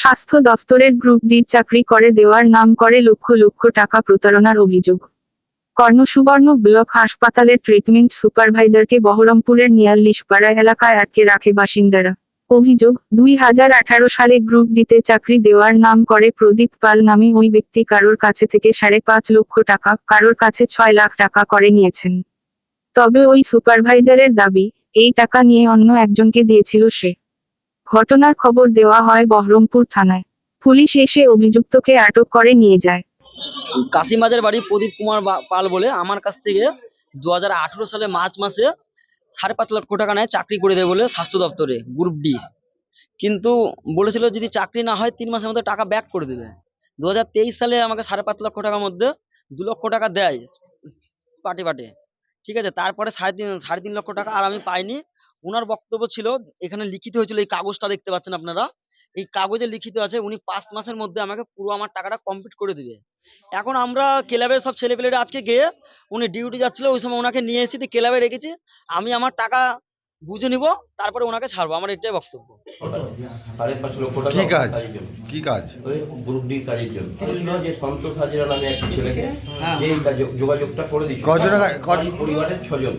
স্বাস্থ্য দফতরের গ্রুপ ডির চাকরি করে দেওয়ার নাম করে লক্ষ লক্ষ টাকা প্রতারণার অভিযোগ। কর্ণসুবর্ণ ব্লক হাসপাতালের ট্রিটমেন্ট সুপারভাইজারকে বহরমপুরের নিয়াল্লিশপাড়া এলাকায় আটকে রাখে বাসিন্দারা। অভিযোগ, দুই হাজার আঠারো সালে গ্রুপ ডিতে চাকরি দেওয়ার নাম করে প্রদীপ পাল নামে ওই ব্যক্তি কারোর কাছে থেকে সাড়ে পাঁচ লক্ষ টাকা, কারোর কাছে ছয় লাখ টাকা করে নিয়েছেন। তবে ওই সুপারভাইজারের দাবি, এই টাকা নিয়ে অন্য একজনকে দিয়েছিল সে। ঘটনার খবর দেওয়া হয় বহরমপুর থানায়। পুলিশ এসে অভিযুক্তকে আটক করে নিয়ে যায়। কাশিমাজের বাড়ি প্রদীপ কুমার পাল বলে আমার কাছ থেকে দু হাজার আঠেরো সালে মার্চ মাসে সাড়ে পাঁচ লক্ষ টাকা নেয় চাকরি করে দেবে বলে স্বাস্থ্য দপ্তরে, গ্রুপ ডি। কিন্তু বলেছিল যদি চাকরি না হয় তিন মাসের মধ্যে টাকা ব্যাক করে দেবে। দু হাজার তেইশ সালে আমাকে সাড়ে পাঁচ লক্ষ টাকার মধ্যে দু লক্ষ টাকা দেয়, পাটে পাটে। ঠিক আছে, তারপরে সাড়ে তিন সাড়ে তিন লক্ষ টাকা আর আমি পাইনি। ওনার বক্তব্য ছিল এখানে লিখিত হয়েছিল এই কাগজটা দেখতে পাচ্ছেন আপনারা। এই কাগজে লিখিত আছে উনি পাঁচ মাসের মধ্যে আমাকে পুরো আমার টাকাটা কমপ্লিট করে দিবে। এখন আমরা ক্লাবের সব ছেলেপেলেরা আজকে গিয়ে উনি ডিউটি যাচ্ছিল ওই সময় ওনাকে নিয়ে এসেছি ক্লাবে রেখেছি। আমি আমার টাকা বুঝে নিব তারপরে ওনাকে ছাড়বো। আমার এটাই বক্তব্য। সাড়ে পাঁচ লক্ষ টাকা কি কাজ? কি কাজ? ওই গ্রুপ ডি কাজের জন্য যে সন্তোষ হাজিরা নামে একটা ছেলেকে যে যোগাযোগটা করে দিচ্ছে পরিবারের ছজন।